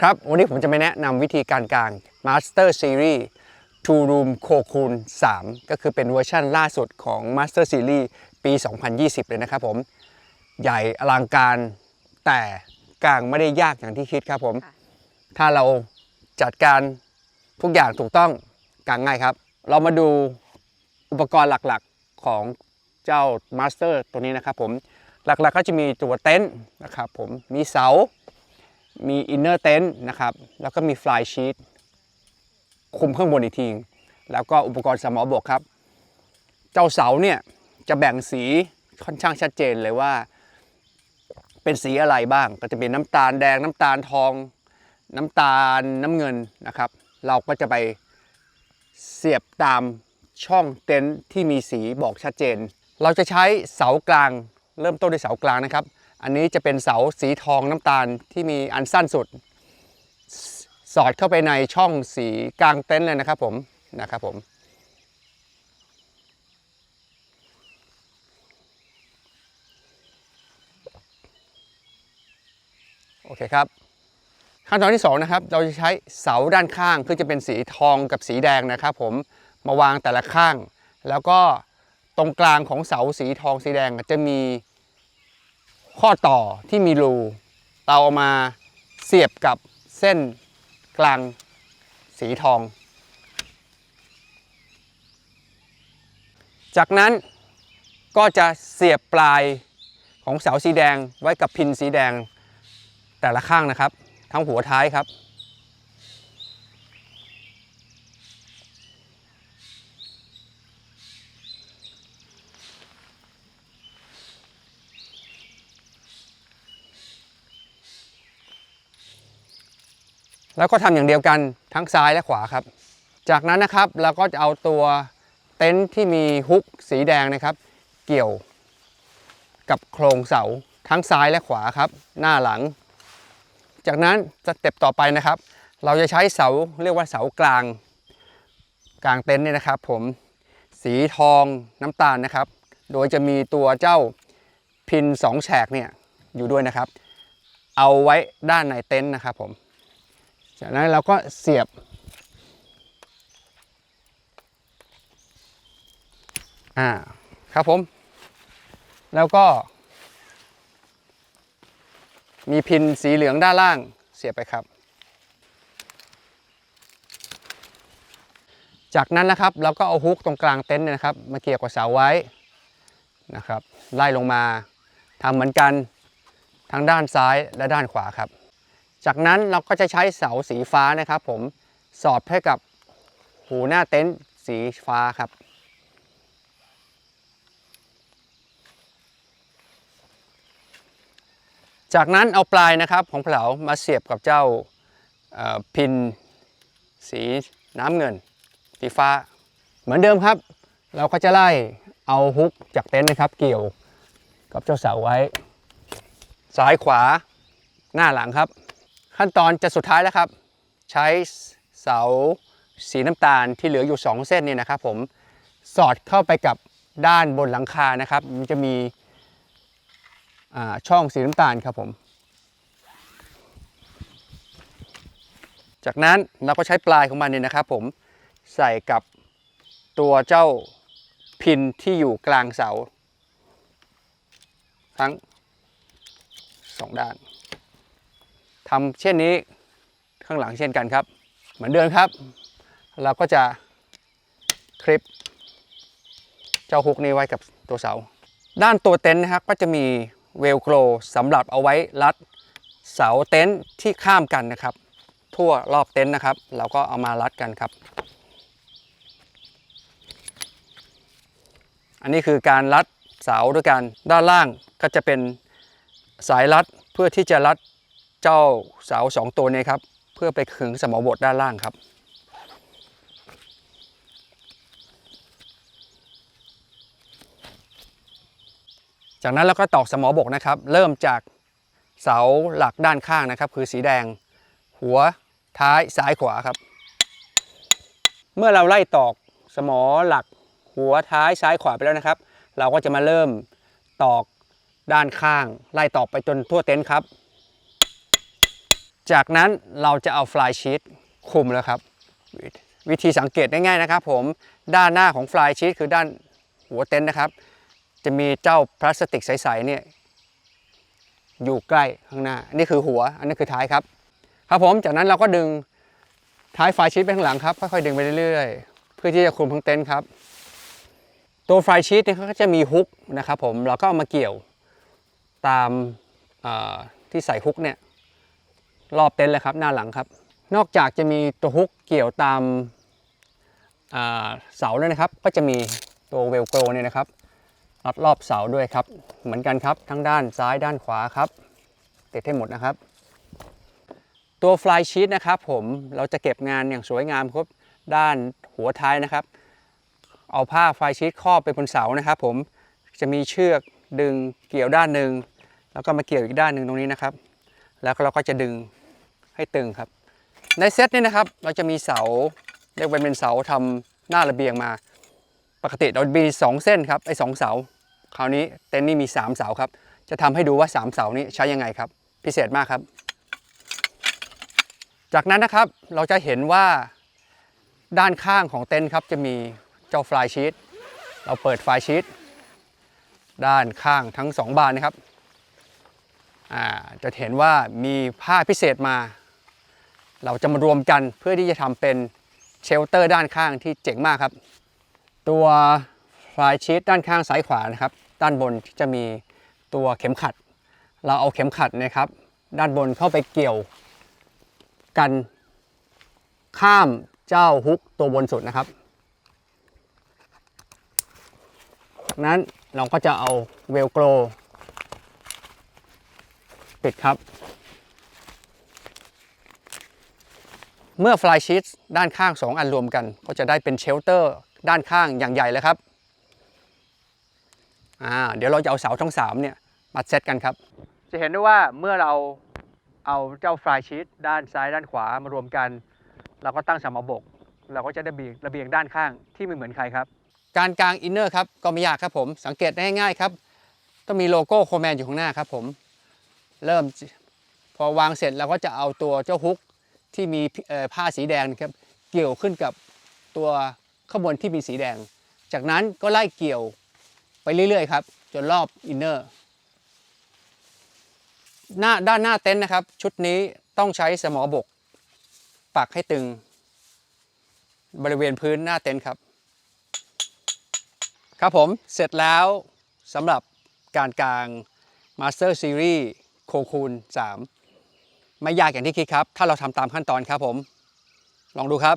ครับวันนี้ผมจะมาแนะนำวิธีการกาง Master Series Two Room Cocoon 3ก็คือเป็นเวอร์ชั่นล่าสุดของ Master Series ปี 2020 เลยนะครับผม ใหญ่อลังการแต่กางไม่ได้ยากอย่างที่คิดครับผมค่ะถ้าเราจัดการทุกอย่างถูกต้องกางง่ายครับ เรามาดูอุปกรณ์หลักๆของเจ้า Master ตัวนี้นะครับผมหลักๆก็จะมีตัวเต็นท์นะครับผมมีเสา มีอินเนอร์เต็นท์นะครับ แล้วก็มีฟลายชีตคุมข้างบนอีกที แล้วก็อุปกรณ์สมอบกครับ เจ้าเสาเนี่ยจะแบ่งสีค่อนข้างชัดเจนเลยว่า เป็นสีอะไรบ้าง ก็จะเป็นน้ำตาลแดง น้ำตาลทอง น้ำตาลน้ำเงินนะครับ เราก็จะไปเสียบตามช่องเต็นท์ที่มีสีบอกชัดเจน เราจะใช้เสากลาง เริ่มต้นด้วยเสากลางนะครับ อันนี้จะเป็นเสาสีทองน้ำตาลที่มีอันสั้นสุด สอดเข้าไปในช่องสีกลางเต็นท์เลยนะครับผมนะครับผมโอเคครับขั้นตอนที่สองนะครับเราจะใช้เสาด้านข้างคือจะเป็นสีทองกับสีแดงนะครับผมมาวางแต่ละข้าง แล้วก็ตรงกลางของเสาสีทองสีแดงจะมี ข้อต่อที่มีรู เราเอามาเสียบกับเส้นกลางสีทอง จากนั้นก็จะเสียบปลายของเสาสีแดงไว้กับพินสีแดงแต่ละข้างนะครับ ทั้งหัวท้ายครับ แล้วก็ทำอย่างเดียวกันทั้งซ้ายและขวาครับ จากนั้นนะครับเราก็จะเอาตัวเต็นท์ที่มีฮุกสีแดงนะครับ เกี่ยวกับโครงเสาทั้งซ้ายและขวาครับ หน้าหลัง จากนั้นสเต็ปต่อไปนะครับ เราจะใช้เสาเรียกว่าเสากลาง กลางเต็นท์เนี่ยนะครับ ผมสีทองน้ำตาลนะครับ โดยจะมีตัวเจ้าพินสองแฉกเนี่ยอยู่ด้วยนะครับ เอาไว้ด้านในเต็นท์นะครับผม จากนั้นเราก็เสียบ อ่า ครับผม แล้วก็ มีพินสีเหลืองด้านล่างเสียบไปครับ จากนั้นนะครับเราก็เอาฮุกตรงกลางเต็นท์นยนะครับ มาเกี่ยวกับเสาไว้นะครับ ไล่ลงมาทำเหมือนกันทั้งด้านซ้ายและด้านขวาครับ จากนั้นเราก็จะใช้เสาสีฟ้านะครับ ผมสอดให้กับหูหน้าเต็นท์สีฟ้าครับ จากนั้นเอาปลายนะครับของเผามาเสียบกับเจ้าพินสีน้ำเงิน สีฟ้า เหมือนเดิมครับ เราก็จะไล่เอาฮุกจากเต็นท์นะครับ เกี่ยวกับเจ้าเสาไว้ ซ้ายขวาหน้าหลังครับ ขั้นตอนจะสุดท้ายแล้วครับ ใช้เสาสีน้ำตาลที่เหลืออยู่ 2 เส้นนี่นะครับ ผมสอดเข้าไปกับด้านบนหลังคานะครับมันจะมีช่องสีน้ำตาลครับผม จากนั้นเราก็ใช้ปลายของมันเนี่ยนะครับ ผมใส่กับตัวเจ้าพินที่อยู่กลางเสา ทั้งสองด้าน ทำเช่นนี้ข้างหลังเช่นกันครับ เหมือนเดิมครับ เราก็จะคลิป เจ้าฮุกนี้ไว้กับตัวเสา ด้านตัวเต็นท์นะครับก็จะมีเวลโครสำหรับเอาไว้รัดเสาเต็นท์ที่ข้ามกันนะครับ ทั่วรอบเต็นท์นะครับ เราก็เอามารัดกันครับ อันนี้คือการรัดเสาด้วยกันด้านล่างก็จะเป็นสายรัดเพื่อที่จะรัด เจ้าเสาสองตัวนี้ครับ เพื่อไปขึงสมอบทด้านล่างครับ จากนั้นเราก็ตอกสมอบกนะครับ เริ่มจากเสาหลักด้านข้างนะครับ คือสีแดง หัวท้ายซ้ายขวาครับ เมื่อเราไล่ตอกสมอหลัก หัวท้ายซ้ายขวาไปแล้วนะครับ เราก็จะมาเริ่มตอกด้านข้าง ไล่ตอกไปจนทั่วเต็นท์ครับ จากนั้นเราจะเอาฟลายชีตคุมแล้วครับ วิธีสังเกตง่ายๆนะครับผมด้านหน้าของฟลายชีตคือด้านหัวเต็นท์นะครับ จะมีเจ้าพลาสติกใสๆเนี่ยอยู่ใกล้ข้างหน้าอันนี้คือหัว อันนี้คือท้ายครับ ครับผมจากนั้นเราก็ดึงท้ายไฟชีตไปข้างหลังครับค่อยๆดึงไปเรื่อยๆ เพื่อที่จะคลุมทั้งเต็นท์ครับ ตัวไฟชีตเนี่ยเขาก็จะมีฮุกนะครับผมเราก็เอามาเกี่ยวตามที่ใส่ฮุกเนี่ย รอบเต็นท์เลยครับหน้าหลังครับ นอกจากจะมีตัวฮุกเกี่ยวตามเสาแล้วนะครับ ก็จะมีตัวเวลโกรเนี่ยนะครับรัดรอบเสาด้วยครับ เหมือนกันครับทั้งด้านซ้ายด้านขวาครับ ติดให้หมดนะครับ ตัวฟลายชีตนะครับผมเราจะเก็บงานอย่างสวยงามครับด้านหัวท้ายนะครับ เอาผ้าไฟชีตครอบไปบนเสานะครับ ผมจะมีเชือกดึงเกี่ยวด้านหนึ่งแล้วก็มาเกี่ยวอีกด้านหนึ่งตรงนี้นะครับ แล้วเราก็จะดึง ให้ตึงครับ ในเซตนี้นะครับเราจะมีเสาเรียกว่าเป็นเสาทำหน้าระเบียงมา ปกติเรามีสองเส้นครับไอ้สองเสา คราวนี้เต็นท์นี่มีสามเสาครับ จะทำให้ดูว่าสามเสานี้ใช้ยังไงครับ พิเศษมากครับ จากนั้นนะครับเราจะเห็นว่าด้านข้างของเต็นท์ครับจะมีเจ้าฟลายชีตเราเปิดไฟชีตด้านข้างทั้งสองบานนะครับจะเห็นว่ามีผ้าพิเศษมา เราจะมารวมกันเพื่อที่จะทำเป็นเชลเตอร์ด้านข้างที่เจ๋งมากครับ ตัวฟลายชีตด้านข้างซ้ายขวานะครับ ด้านบนจะมีตัวเข็มขัด เราเอาเข็มขัดนะครับ ด้านบนเข้าไปเกี่ยวกันข้ามเจ้าฮุกตัวบนสุดนะครับจากนั้นเราก็จะเอาเวลโกรปิดครับ เมื่อฟลายชีตด้านข้าง 2 อันรวมกัน ก็จะได้เป็นเชลเตอร์ด้านข้างอย่างใหญ่เลยครับอ่าเดี๋ยวเราจะเอาเสาทั้ง3เนี่ยมาเซตกันครับ จะเห็นได้ว่าเมื่อเราเอาเจ้าฟลายชีตด้านซ้ายด้านขวามารวมกัน เราก็ตั้งสามบก เราก็จะได้ระเบียงระเบียงด้านข้างที่ไม่เหมือนใครครับ การกางอินเนอร์ครับก็ไม่ยากครับผม สังเกตได้ง่ายๆครับ ต้องมีโลโก้โคแมนอยู่ข้างหน้าครับผม เริ่มพอวางเสร็จเราก็จะเอาตัวเจ้าฮุก ที่มีผ้าสีแดงครับเกี่ยวขึ้นกับตัวข้างบนที่มีสีแดง จากนั้นก็ไล่เกี่ยวไปเรื่อยๆครับจนรอบอินเนอร์หน้าด้านหน้าเต็นท์นะครับ ชุดนี้ต้องใช้สมอบก ปักให้ตึง บริเวณพื้นหน้าเต็นท์ครับ ครับผมเสร็จแล้วสำหรับการกลาง Master Series โคคูน3 ไม่ยากอย่างที่คิดครับ ถ้าเราทำตามขั้นตอนครับผม ลองดูครับ